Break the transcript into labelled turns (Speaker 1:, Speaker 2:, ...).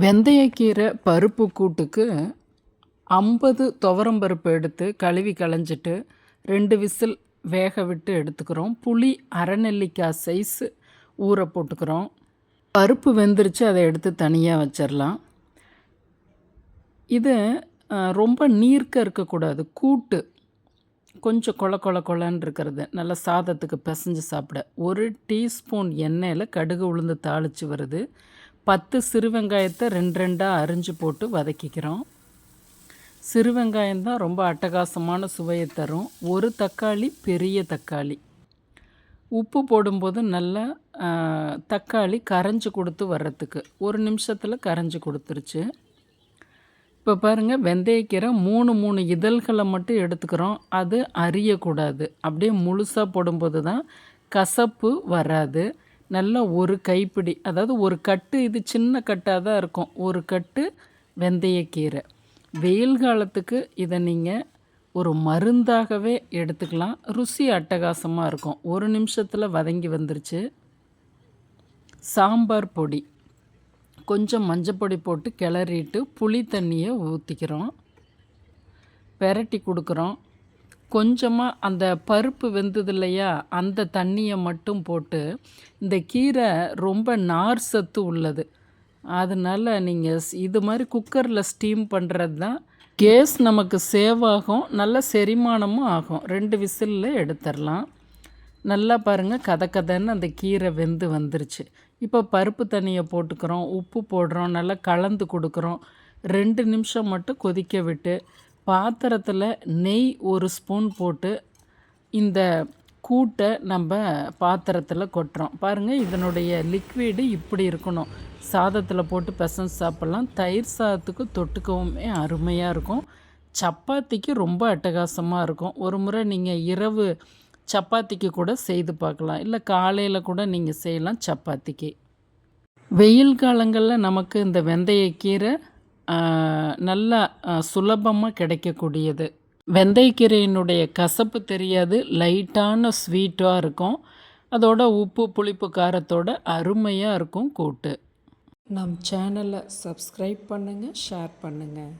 Speaker 1: வெந்தயக்கீரை பருப்பு கூட்டுக்கு ஐம்பது துவரம்பருப்பு எடுத்து கழுவி களைஞ்சிட்டு ரெண்டு விசில் வேக விட்டு எடுத்துக்கிறோம். புளி அரை நெல்லிக்காய் சைஸு ஊற போட்டுக்கிறோம். பருப்பு வெந்துருச்சு அதை எடுத்து தனியாக வச்சிடலாம் இது ரொம்ப நீர்க்க இருக்கக்கூடாது. கூட்டு கொஞ்சம் கொல கொல கொலன்னு இருக்கிறது. நல்லா சாதத்துக்கு பிசைஞ்சு சாப்பிட. ஒரு டீஸ்பூன் எண்ணெயில் கடுகு உளுந்து தாளித்து வருது. பத்து சிறு வெங்காயத்தை ரெண்டு ரெண்டாக அரிஞ்சு போட்டு வதக்கிக்கிறோம். சிறு வெங்காயம் தான் ரொம்ப அட்டகாசமான சுவையை தரும். ஒரு தக்காளி பெரிய தக்காளி. உப்பு போடும்போது நல்லா தக்காளி கரைஞ்சி கொடுத்து வர்றதுக்கு. ஒரு நிமிஷத்தில் கரைஞ்சி கொடுத்துருச்சு. இப்போ பாருங்கள் வெந்தயக்கீரை மூணு மூணு இதழ்களை மட்டும் எடுத்துக்கிறோம். அது அரியக்கூடாது. அப்படியே முழுசாக போடும்போது தான் கசப்பு வராது. நல்லா ஒரு கைப்பிடி அதாவது ஒரு கட்டு இது சின்ன கட்டாக தான் இருக்கும். ஒரு கட்டு வெந்தயக்கீரை. வெயில் காலத்துக்கு இதை நீங்கள் ஒரு மருந்தாகவே எடுத்துக்கலாம். ருசி அட்டகாசமாக இருக்கும். ஒரு நிமிஷத்தில் வதங்கி வந்துருச்சு. சாம்பார் பொடி. கொஞ்சம் மஞ்சப்பொடி போட்டு கிளறிட்டு புளி தண்ணியை ஊற்றிக்கிறோம் பெரட்டி கொடுக்குறோம். கொஞ்சமாக அந்த பருப்பு வெந்தது இல்லையா அந்த தண்ணியை மட்டும் போட்டு இந்த கீரை ரொம்ப நார் சத்து உள்ளது. அதனால் நீங்கள் இது மாதிரி குக்கரில் ஸ்டீம் பண்ணுறது தான். கேஸ் நமக்கு சேவ் ஆகும் நல்ல செரிமானமும் ஆகும். ரெண்டு விசிலில் எடுத்துடலாம் நல்லா பாருங்கள் கதை கதைன்னு அந்த கீரை வெந்து வந்துருச்சு. இப்போ பருப்பு தண்ணியை போட்டுக்கிறோம் உப்பு போடுறோம் நல்லா கலந்து கொடுக்குறோம். ரெண்டு நிமிஷம் மட்டும் கொதிக்க விட்டு பாத்திரத்தில் நெய் ஒரு ஸ்பூன் போட்டு இந்த கூட்டை நம்ம பாத்திரத்தில் கொட்டுறோம். பாருங்கள் இதனுடைய லிக்விடு இப்படி இருக்கணும். சாதத்தில் போட்டு பிசைஞ்சு சாப்பிட்லாம். தயிர் சாதத்துக்கு தொட்டுக்கவுமே அருமையாக இருக்கும். சப்பாத்திக்கு ரொம்ப அட்டகாசமாக இருக்கும். ஒரு முறை நீங்கள் இரவு சப்பாத்திக்கு கூட செய்து பார்க்கலாம். இல்லை காலையில் கூட நீங்கள் செய்யலாம் சப்பாத்திக்கு. வெயில் காலங்களில் நமக்கு இந்த வெந்தயக்கீரை கீரை நல்லா சுலபமாக கிடைக்கக்கூடியது. வெந்தயக்கீரையினுடைய கசப்பு தெரியாது லைட்டான ஸ்வீட்டாக இருக்கும். அதோட உப்பு புளிப்பு காரத்தோட அருமையாக இருக்கும் கூட்டு. நம் சேனலை சப்ஸ்கிரைப் பண்ணுங்கள் ஷேர் பண்ணுங்கள்